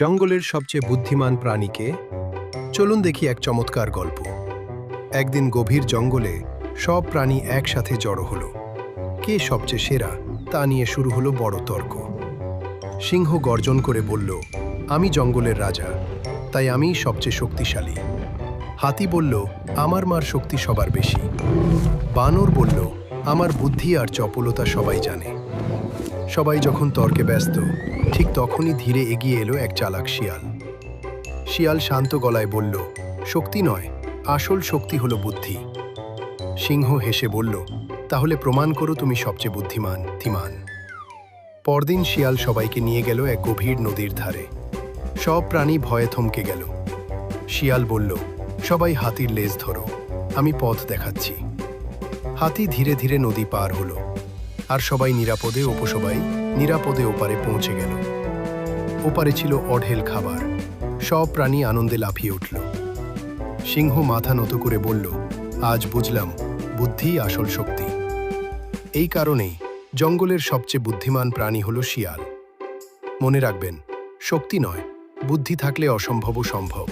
জঙ্গলের সবচেয়ে বুদ্ধিমান প্রাণীকে চলুন দেখি এক চমৎকার গল্প। একদিন গভীর জঙ্গলে সব প্রাণী একসাথে জড়ো হলো। কে সবচেয়ে সেরা তা নিয়ে শুরু হলো বড় তর্ক। সিংহ গর্জন করে বলল, আমি জঙ্গলের রাজা, তাই আমিই সবচেয়ে শক্তিশালী। হাতি বলল, আমার মার শক্তি সবার বেশি। বানর বলল, আমার বুদ্ধি আর চপলতা সবাই জানে। সবাই যখন তর্কে ব্যস্ত, ঠিক তখনই ধীরে এগিয়ে এলো এক চালাক শিয়াল। শিয়াল শান্ত গলায় বলল, শক্তি নয়, আসল শক্তি হলো বুদ্ধি। সিংহ হেসে বলল, তাহলে প্রমাণ করো তুমি সবচেয়ে বুদ্ধিমান, ধীমান। পরদিন শিয়াল সবাইকে নিয়ে গেল এক গভীর নদীর ধারে। সব প্রাণী ভয়ে থমকে গেল। শিয়াল বলল, সবাই হাতির লেজ ধরো, আমি পথ দেখাচ্ছি। হাতি ধীরে ধীরে নদী পার হলো। আর সবাই নিরাপদে উপসবাই নিরাপদে ওপারে পৌঁছে গেল। ওপারে ছিল অঢেল খাবার। সব প্রাণী আনন্দে লাফিয়ে উঠল। সিংহ মাথা নত করে বলল, আজ বুঝলাম, বুদ্ধি আসল শক্তি। এই কারণেই জঙ্গলের সবচেয়ে বুদ্ধিমান প্রাণী হল শিয়াল। মনে রাখবেন, শক্তি নয়, বুদ্ধি থাকলে অসম্ভবও সম্ভব।